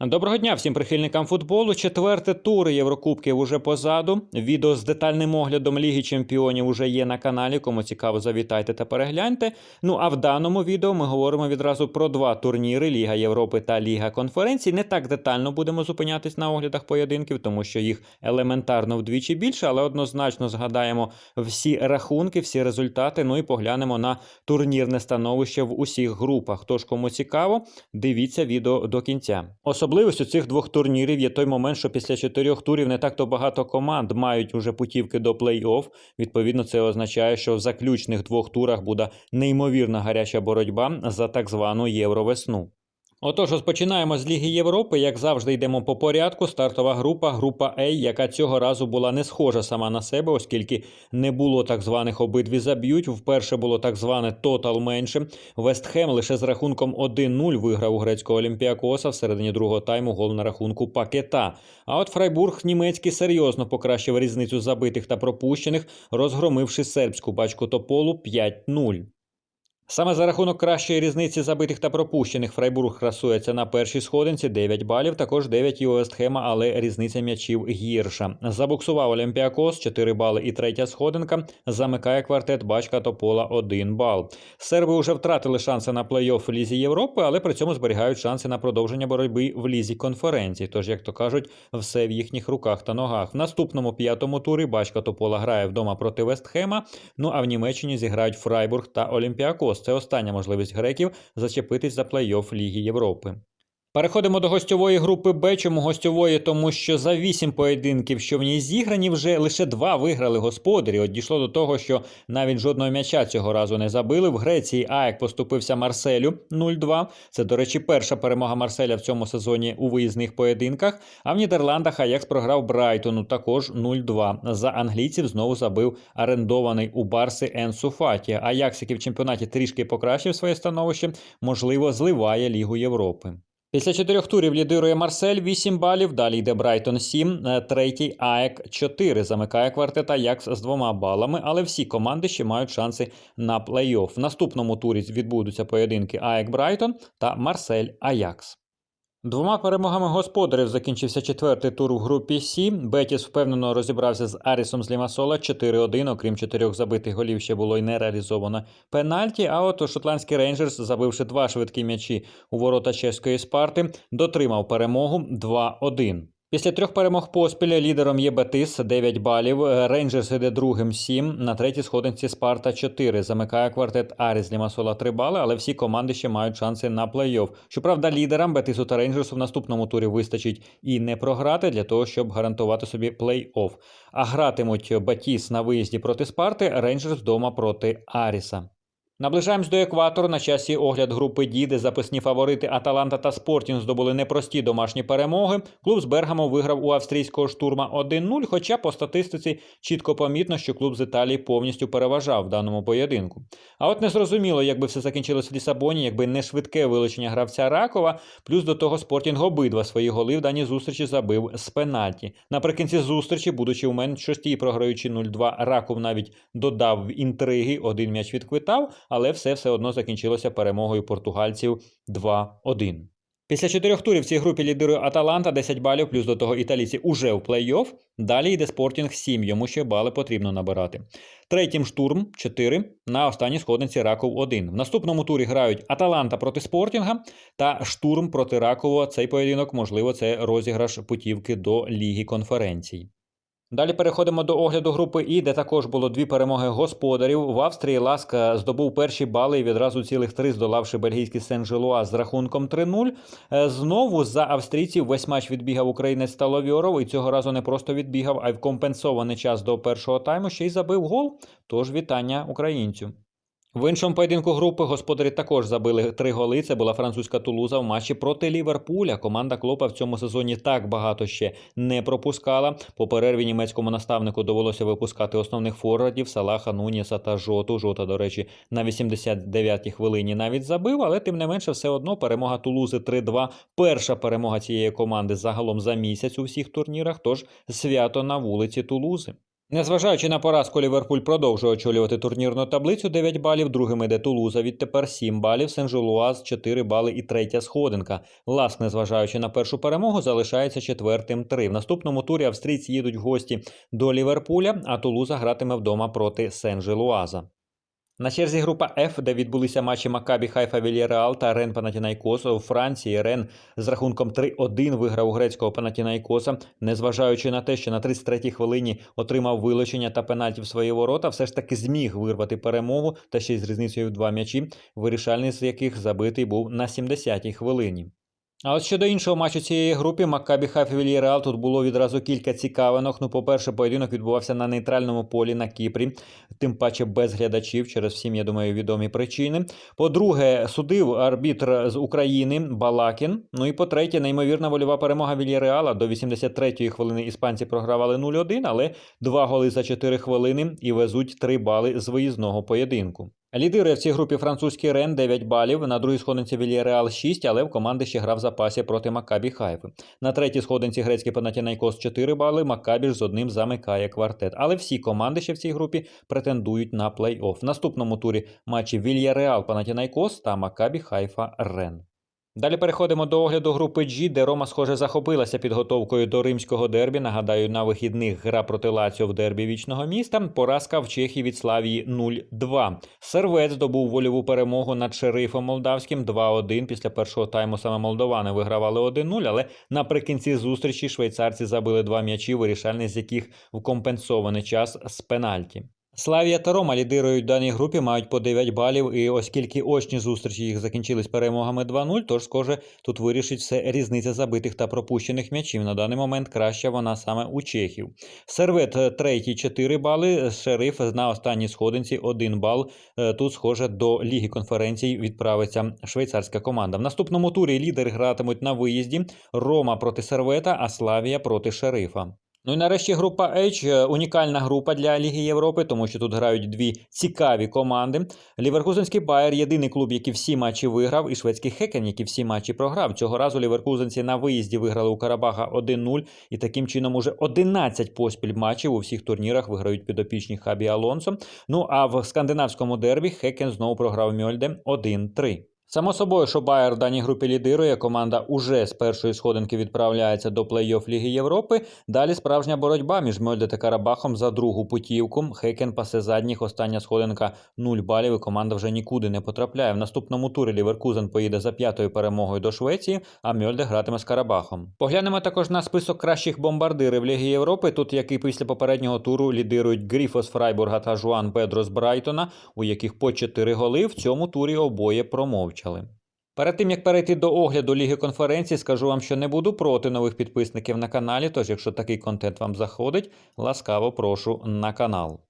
Доброго дня всім прихильникам футболу. Четвертий тур Єврокубків уже позаду. Відео з детальним оглядом Ліги Чемпіонів уже є на каналі. Кому цікаво, завітайте та перегляньте. Ну а в даному відео ми говоримо відразу про два турніри: Ліга Європи та Ліга конференцій. Не так детально будемо зупинятись на оглядах поєдинків, тому що їх елементарно вдвічі більше, але однозначно згадаємо всі рахунки, всі результати. Ну і поглянемо на турнірне становище в усіх групах. Тож, кому цікаво, дивіться відео до кінця. Особливістю цих двох турнірів є той момент, що після чотирьох турів не так то багато команд мають уже путівки до плей-офф. Відповідно, це означає, що в заключних двох турах буде неймовірна гаряча боротьба за так звану євровесну. Отож, розпочинаємо з Ліги Європи. Як завжди, йдемо по порядку. Стартова група, група А, яка цього разу була не схожа сама на себе, оскільки не було так званих обидві заб'ють. Вперше було так зване тотал менше. Вестхем лише з рахунком 1-0 виграв у грецького Олімпіакоса в середині другого тайму гол на рахунку пакета. А от Фрайбург німецький серйозно покращив різницю забитих та пропущених, розгромивши сербську бачку тополу 5-0. Саме за рахунок кращої різниці забитих та пропущених Фрайбург красується на першій сходинці 9 балів, також 9 і Вестхема, але різниця м'ячів гірша. Забуксував Олімпіакос 4 бали і третя сходинка. Замикає квартет Бачка Топола 1 бал. Серби вже втратили шанси на плей-офф в Лізі Європи, але при цьому зберігають шанси на продовження боротьби в Лізі конференцій. Тож, як то кажуть, все в їхніх руках та ногах. В наступному п'ятому турі Бачка Топола грає вдома проти Вестхема. Ну а в Німеччині зіграють Фрайбург та Олімпіакос. Це остання можливість греків зачепитись за плей-офф Ліги Європи. Переходимо до гостьової групи Б. Чому гостьової? Тому що за вісім поєдинків, що в ній зіграні, вже лише два виграли господарі. От дійшло до того, що навіть жодного м'яча цього разу не забили. В Греції Аек поступився Марселю 0-2. Це, до речі, перша перемога Марселя в цьому сезоні у виїзних поєдинках. А в Нідерландах Аякс програв Брайтону також 0-2. За англійців знову забив орендований у Барси Енсу Фаті. Аякс, який в чемпіонаті трішки покращив своє становище, можливо, зливає Лігу Європи. Після чотирьох турів лідирує Марсель 8 балів. Далі йде Брайтон 7, е, третій АЕК 4. Замикає квартета Якс з двома балами, але всі команди ще мають шанси на плей-офф. В наступному турі відбудуться поєдинки АЕК Брайтон та Марсель Аякс. Двома перемогами господарів закінчився четвертий тур у групі Сі. Бетіс впевнено розібрався з Арісом з Лімасола 4-1. Окрім чотирьох забитих голів, ще було й не реалізовано пенальті. А от шотландський рейнджерс, забивши два швидкі м'ячі у ворота чеської спарти, дотримав перемогу 2-1. Після трьох перемог поспіль лідером є Бетис 9 балів. Рейнджерс іде другим 7. На третій сходинці Спарта 4. Замикає квартет Аріс Лімасола 3 бали, але всі команди ще мають шанси на плей-офф. Щоправда, лідерам Бетису та Рейнджерсу в наступному турі вистачить і не програти для того, щоб гарантувати собі плей-офф. А гратимуть Бетіс на виїзді проти Спарти, Рейнджерс вдома проти Аріса. Наближаємось до екватору. На часі огляд групи Ді, де запасні фаворити Аталанта та Спортінг здобули непрості домашні перемоги. Клуб з Бергамо виграв у австрійського штурма 1-0, хоча по статистиці чітко помітно, що клуб з Італії повністю переважав в даному поєдинку. А от незрозуміло, якби все закінчилось в Лісабоні, якби не швидке вилучення гравця Ракова, плюс до того Спортінг обидва свої голи в даній зустрічі забив з пенальті. Наприкінці зустрічі, будучи у меншості і програючи 0-2, Раков навіть додав інтриги, один м'яч відквитав але все все одно закінчилося перемогою португальців 2-1. Після чотирьох турів в цій групі лідирує Аталанта 10 балів, плюс до того італійці уже в плей-офф. Далі йде Спортінг 7, йому ще бали потрібно набирати. Третім штурм 4, на останній сходниці Раков 1. В наступному турі грають Аталанта проти Спортінга та штурм проти Ракова. Цей поєдинок, можливо, це розіграш путівки до Ліги конференцій. Далі переходимо до огляду групи І, де також було дві перемоги господарів. В Австрії Ласка здобув перші бали і відразу цілих три, здолавши бельгійський Сен-Желуа з рахунком 3-0. Е, Знову за австрійців весь матч відбігав українець Таловіоров і цього разу не просто відбігав, а й в компенсований час до першого тайму ще й забив гол. Тож вітання українцю. В іншому поєдинку групи господарі також забили три голи. Це була французька Тулуза в матчі проти Ліверпуля. Команда Клопа в цьому сезоні так багато ще не пропускала. По перерві німецькому наставнику довелося випускати основних форвардів Салаха, Нуніса та Жоту. Жота, до речі, на 89-й хвилині навіть забив, але тим не менше, все одно перемога Тулузи 3-2. Перша перемога цієї команди загалом за місяць у всіх турнірах. Тож свято на вулиці Тулузи. Незважаючи на поразку, Ліверпуль продовжує очолювати турнірну таблицю 9 балів. Другим іде Тулуза, відтепер 7 балів, Сен-Жулуаз 4 бали і третя сходинка. Лас, незважаючи на першу перемогу, залишається четвертим 3. В наступному турі австрійці їдуть в гості до Ліверпуля, а Тулуза гратиме вдома проти Сен-Жилуаза. На черзі група F, де відбулися матчі Макабі Хайфа Вільяреал та Рен Панатінайкос у Франції. Рен з рахунком 3-1 виграв у грецького Панатінайкоса. Незважаючи на те, що на 33-й хвилині отримав вилучення та пенальті в свої ворота, все ж таки зміг вирвати перемогу та ще й з різницею в два м'ячі, вирішальний з яких забитий був на 70-й хвилині. А от щодо іншого матчу цієї групи, Маккабі Хайфа Вільяреал, тут було відразу кілька цікавинок. Ну, по-перше, поєдинок відбувався на нейтральному полі на Кіпрі, тим паче без глядачів, через всім, я думаю, відомі причини. По-друге, судив арбітр з України Балакін. Ну і по-третє, неймовірна вольова перемога Вільяреала. До 83-ї хвилини іспанці програвали 0-1, але два голи за 4 хвилини і везуть 3 бали з виїзного поєдинку. Лідирує в цій групі французький Рен 9 балів, на другій сходинці Вільяреал 6, але в команди ще грав в запасі проти Макабі Хайфи. На третій сходинці грецький Панатінайкос 4 бали, Макабі ж з одним замикає квартет. Але всі команди ще в цій групі претендують на плей-офф. В наступному турі матчі Вільяреал Панатінайкос та Макабі Хайфа Рен. Далі переходимо до огляду групи G, де Рома, схоже, захопилася підготовкою до римського дербі. Нагадаю, на вихідних гра проти Лаціо в дербі вічного міста. Поразка в Чехії від Славії 0-2. Сервець здобув вольову перемогу над шерифом молдавським 2-1. Після першого тайму саме молдовани вигравали 1-0, але наприкінці зустрічі швейцарці забили два м'ячі, вирішальний з яких в компенсований час з пенальті. Славія та Рома лідирують в даній групі, мають по 9 балів, і оскільки очні зустрічі їх закінчились перемогами 2-0, тож, схоже, тут вирішить все різниця забитих та пропущених м'ячів. На даний момент краща вона саме у чехів. Сервет е, третій 4 бали, шериф на останній сходинці 1 бал. Е, Тут, схоже, до Ліги конференцій відправиться швейцарська команда. В наступному турі лідери гратимуть на виїзді Рома проти Сервета, а Славія проти шерифа. Ну і нарешті група H е, унікальна група для Ліги Європи, тому що тут грають дві цікаві команди. Ліверкузенський Байер єдиний клуб, який всі матчі виграв, і шведський Хекен, який всі матчі програв. Цього разу ліверкузенці на виїзді виграли у Карабаха 1-0, і таким чином уже 11 поспіль матчів у всіх турнірах виграють підопічні Хабі Алонсо. Ну а в скандинавському дербі Хекен знову програв Мьольде 1-3. Само собою, що Байер в даній групі лідирує, команда уже з першої сходинки відправляється до плей-офф Ліги Європи. Далі справжня боротьба між Мьольде та Карабахом за другу путівку. Хекен пасе задніх, остання сходинка 0 балів, і команда вже нікуди не потрапляє. В наступному турі Ліверкузен поїде за п'ятою перемогою до Швеції, а Мьольде гратиме з Карабахом. Поглянемо також на список кращих бомбардирів Ліги Європи. Тут, як і після попереднього туру, лідирують Гріфос Фрайбурга та Жуан Педро з Брайтона, у яких по 4 голи в цьому турі обоє промовчали. Перед тим як перейти до огляду Ліги конференції, скажу вам, що не буду проти нових підписників на каналі. Тож, якщо такий контент вам заходить, ласкаво прошу на канал.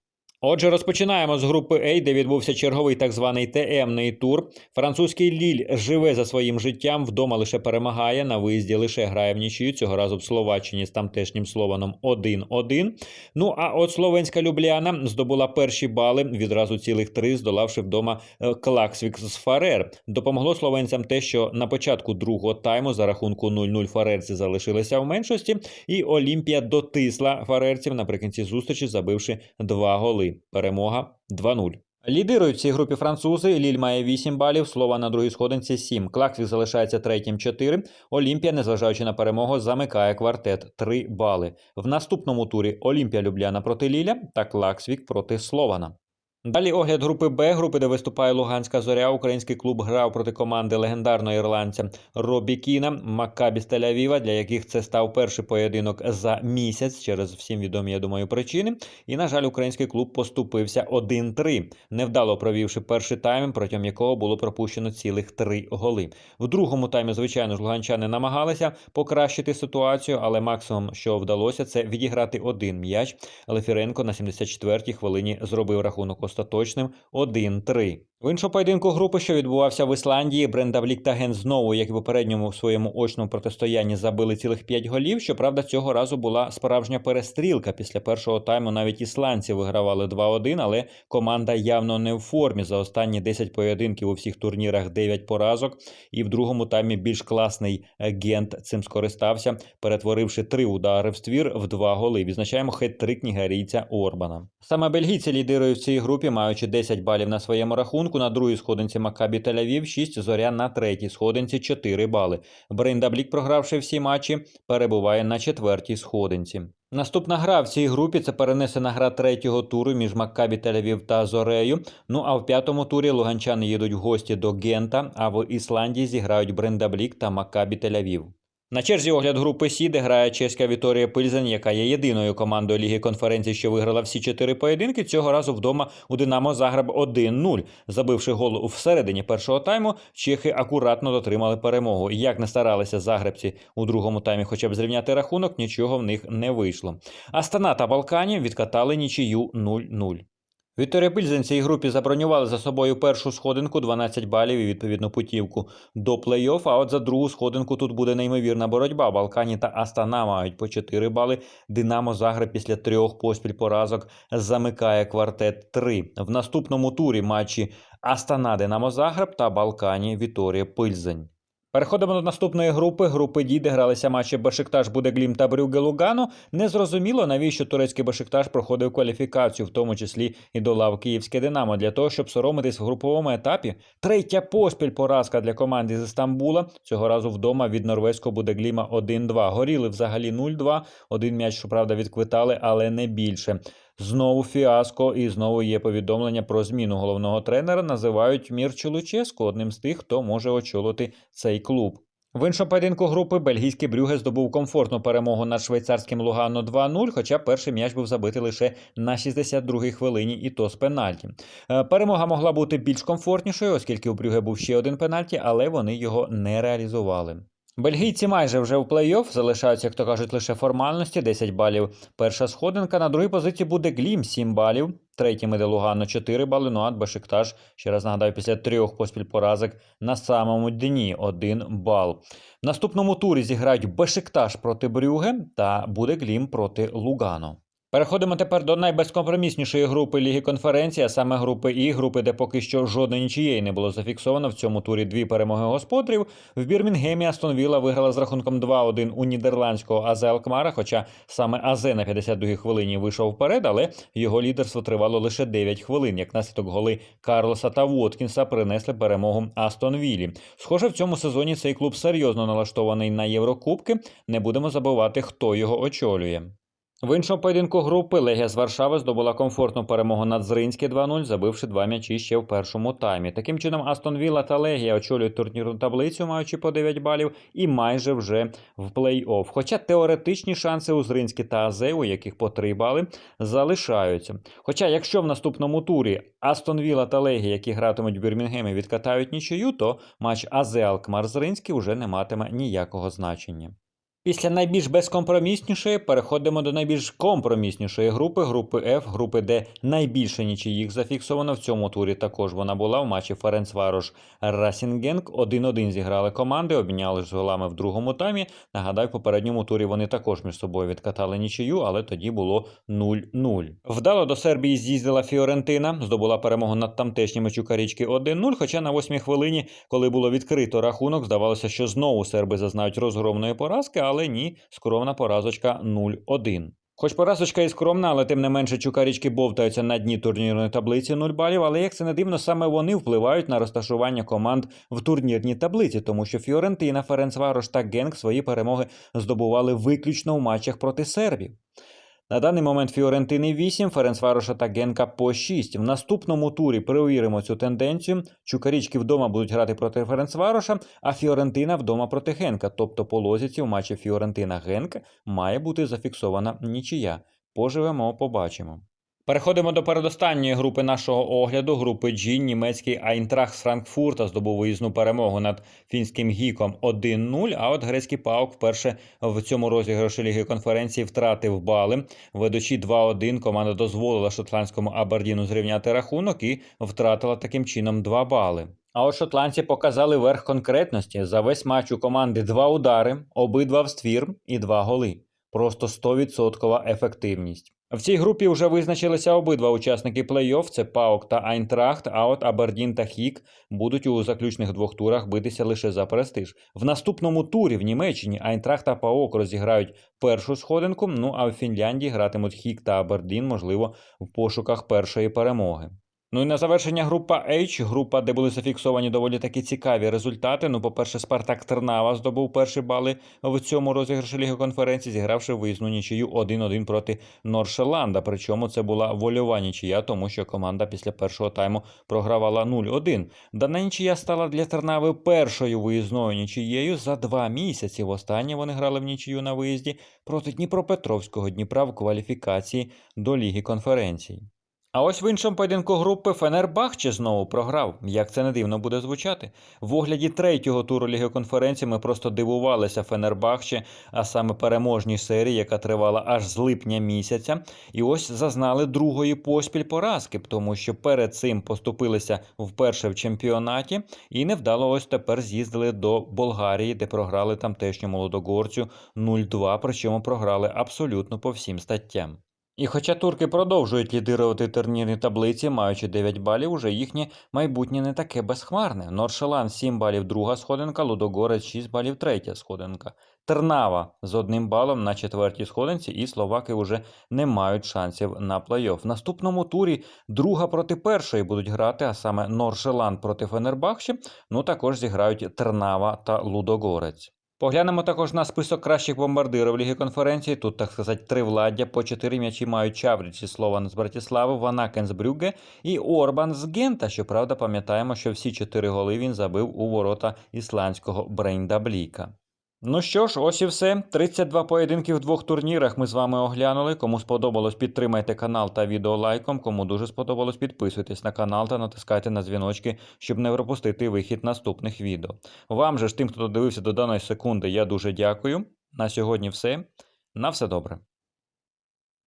Отже, розпочинаємо з групи А, де відбувся черговий так званий ТМний тур. Французький Ліль живе за своїм життям, вдома лише перемагає, на виїзді лише грає в нічию. Цього разу в Словаччині з тамтешнім Слованом 1-1. Ну а от Словенська Любляна здобула перші бали, відразу цілих три, здолавши вдома е, Клаксвік з Фарер. Допомогло словенцям те, що на початку другого тайму за рахунку 0-0 фарерці залишилися в меншості, і Олімпія дотисла фарерців наприкінці зустрічі, забивши два голи. Перемога 2-0. Лідирують в цій групі французи. Ліль має 8 балів, слова на другій сходинці 7. Клаксвік залишається третім 4. Олімпія, незважаючи на перемогу, замикає квартет 3 бали. В наступному турі Олімпія Любляна проти Ліля та Клаксвік проти Слована. Далі огляд групи Б, групи, де виступає Луганська зоря. Український клуб грав проти команди легендарного ірландця Робі Кіна, Маккабі з Тель-Авіва, для яких це став перший поєдинок за місяць через всім відомі, я думаю, причини. І, на жаль, український клуб поступився 1-3, невдало провівши перший тайм, протягом якого було пропущено цілих три голи. В другому таймі, звичайно ж, луганчани намагалися покращити ситуацію, але максимум, що вдалося, це відіграти один м'яч. Але Фіренко на 74-й хвилині зробив рахунок остаточним 1-3. В іншому поєдинку групи, що відбувався в Ісландії, Брендаблік та Ген знову, як і в попередньому своєму очному протистоянні, забили цілих 5 голів. Щоправда, цього разу була справжня перестрілка. Після першого тайму навіть ісландці вигравали 2-1, але команда явно не в формі. За останні 10 поєдинків у всіх турнірах 9 поразок. І в другому таймі більш класний е, Гент цим скористався, перетворивши три удари в ствір в два голи. Відзначаємо хет-трик нігерійця Орбана. Саме бельгійці лідирують в цій групі, маючи 10 балів на своєму рахунку. На другій сходинці Макабі Тель-Авів 6, Зоря на третій сходинці 4 бали. Брейндаблік, програвши всі матчі, перебуває на четвертій сходинці. Наступна гра в цій групі це перенесена гра третього туру між Маккабі Тель-Авів та Зорею. Ну а в п'ятому турі луганчани їдуть в гості до Гента, а в Ісландії зіграють Брендаблік та Маккабі Тель-Авів. На черзі огляд групи Сі, де грає чеська Віторія Пильзен, яка є єдиною командою Ліги конференції, що виграла всі чотири поєдинки. Цього разу вдома у Динамо Загреб 1-0. Забивши гол всередині першого тайму, чехи акуратно дотримали перемогу. Як не старалися загребці у другому таймі, хоча б зрівняти рахунок, нічого в них не вийшло. Астана та Балкані відкатали нічию 0-0. Вікторія Пильзен в цій групі забронювали за собою першу сходинку 12 балів і відповідну путівку до плей-офф. А от за другу сходинку тут буде неймовірна боротьба. Балкані та Астана мають по 4 бали. Динамо Загреб після трьох поспіль поразок замикає квартет 3. В наступному турі матчі Астана Динамо Загреб та Балкані Віторія Пильзень. Переходимо до наступної групи. Групи Ді, гралися матчі Бешикташ Будеглім та Брюге Лугано. Незрозуміло, навіщо турецький Бешикташ проходив кваліфікацію, в тому числі і до лав Київське Динамо, для того, щоб соромитись в груповому етапі. Третя поспіль поразка для команди з Істамбула. Цього разу вдома від норвезького Будегліма 1-2. Горіли взагалі 0-2. Один м'яч, щоправда, відквитали, але не більше. Знову фіаско, і знову є повідомлення про зміну головного тренера. Називають Мірчу Луческу одним з тих, хто може очолити цей клуб. В іншому поєдинку групи бельгійський Брюге здобув комфортну перемогу над швейцарським Лугано 2-0, хоча перший м'яч був забитий лише на 62-й хвилині, і то з пенальті. Е, Перемога могла бути більш комфортнішою, оскільки у Брюге був ще один пенальті, але вони його не реалізували. Бельгійці майже вже в плей-офф, залишаються, як то кажуть, лише формальності, 10 балів. Перша сходинка. На другій позиції буде Глім 7 балів. Третім іде Лугано 4 бали. Ну а Бешикташ, ще раз нагадаю, після трьох поспіль поразок на самому дні 1 бал. В наступному турі зіграють Бешикташ проти Брюге та буде Глім проти Лугано. Переходимо тепер до найбезкомпроміснішої групи Ліги конференції, а саме групи І, групи, де поки що жодної нічієї не було зафіксовано. В цьому турі дві перемоги господарів. В Бірмінгемі Астон Вілла виграла з рахунком 2-1 у нідерландського Азе Алкмара, хоча саме Азе на 52-й хвилині вийшов вперед, але його лідерство тривало лише 9 хвилин. Як наслідок голи Карлоса та Воткінса принесли перемогу Астон Віллі. Схоже, в цьому сезоні цей клуб серйозно налаштований на Єврокубки. Не будемо забувати, хто його очолює. В іншому поєдинку групи Легія з Варшави здобула комфортну перемогу над Зринське 2-0, забивши два м'ячі ще в першому таймі. Таким чином, Астон Вілла та Легія очолюють турнірну таблицю, маючи по 9 балів, і майже вже в плей-офф. Хоча теоретичні шанси у Зринське та Азе, у яких по 3 бали, залишаються. Хоча, якщо в наступному турі Астон Вілла та Легія, які гратимуть в Бірмінгемі, відкатають нічию, то матч Азе Алкмар Зринський вже не матиме ніякого значення. Після найбільш безкомпроміснішої переходимо до найбільш компроміснішої групи, групи F, групи, де найбільше нічиїх зафіксовано. В цьому турі також вона була в матчі Ференцварош Расінгенк. 1-1 зіграли команди, обмінялись з голами в другому таймі. Нагадаю, в попередньому турі вони також між собою відкатали нічию, але тоді було 0-0. Вдало до Сербії з'їздила Фіорентина, здобула перемогу над тамтешніми Чукарічки 1-0. Хоча на восьмій хвилині, коли було відкрито рахунок, здавалося, що знову серби зазнають розгромної поразки, але ні, скромна поразочка 0-1. Хоч поразочка і скромна, але тим не менше чукарічки бовтаються на дні турнірної таблиці 0 балів. Але як це не дивно, саме вони впливають на розташування команд в турнірній таблиці, тому що Фіорентина, Ференцварош та Генк свої перемоги здобували виключно в матчах проти сербів. На даний момент Фіорентини 8, Ференцвароша та Генка по 6. В наступному турі перевіримо цю тенденцію. Чукарічки вдома будуть грати проти Ференцвароша, а Фіорентина вдома проти Генка. Тобто по лозіці в матчі Фіорентина-Генк має бути зафіксована нічия. Поживемо, побачимо. Переходимо до передостанньої групи нашого огляду. Групи G. Німецький Айнтрах з Франкфурта здобув виїзну перемогу над фінським гіком 1-0. А от грецький паук вперше в цьому розіграші Ліги конференції втратив бали. Ведучи 2-1, команда дозволила шотландському Абердіну зрівняти рахунок і втратила таким чином 2 бали. А от шотландці показали верх конкретності. За весь матч у команди два удари, обидва в ствір і два голи. Просто 100% ефективність. В цій групі вже визначилися обидва учасники плей-офф – це Паук та Айнтрахт, а от Абердін та Хік будуть у заключних двох турах битися лише за престиж. В наступному турі в Німеччині Айнтрахт та Паук розіграють першу сходинку, ну а в Фінляндії гратимуть Хік та Абердін, можливо, в пошуках першої перемоги. Ну і на завершення група H, група, де були зафіксовані доволі такі цікаві результати. Ну, по-перше, Спартак Тернава здобув перші бали в цьому розіграші Ліги конференції, зігравши виїзну нічию 1-1 проти Норшеланда. Причому це була вольова нічия, тому що команда після першого тайму програвала 0-1. Дана нічия стала для Тернави першою виїзною нічією за два місяці. Востаннє вони грали в нічию на виїзді проти Дніпропетровського Дніпра в кваліфікації до Ліги конференцій. А ось в іншому поєдинку групи Фенербахче знову програв. Як це не дивно буде звучати. В огляді третього туру Ліги конференції ми просто дивувалися Фенербахче, а саме переможній серії, яка тривала аж з липня місяця. І ось зазнали другої поспіль поразки, тому що перед цим поступилися вперше в чемпіонаті, і невдало ось тепер з'їздили до Болгарії, де програли тамтешньому молодогорцю 0-2, причому програли абсолютно по всім статтям. І хоча турки продовжують лідирувати турнірні таблиці, маючи 9 балів, уже їхнє майбутнє не таке безхмарне. Норшеланд 7 балів друга сходинка, Лудогорець 6 балів третя сходинка. Тернава з одним балом на четвертій сходинці, і словаки вже не мають шансів на плей-офф. В наступному турі друга проти першої будуть грати, а саме Норшеланд проти Фенербахче. Ну також зіграють Тернава та Лудогорець. Поглянемо також на список кращих бомбардирів Ліги конференції. Тут, так сказати, три владдя. По чотири м'ячі мають Чавріч і Слован з Братіслави, Ванакен з Брюге і Орбан з Гента. Щоправда, пам'ятаємо, що всі чотири голи він забив у ворота ісландського Брейнда Бліка. Ну що ж, ось і все. 32 поєдинки в двох турнірах ми з вами оглянули. Кому сподобалось, підтримайте канал та відео лайком. Кому дуже сподобалось, підписуйтесь на канал та натискайте на дзвіночки, щоб не пропустити вихід наступних відео. Вам же ж тим, хто додивився до даної секунди, я дуже дякую. На сьогодні все. На все добре.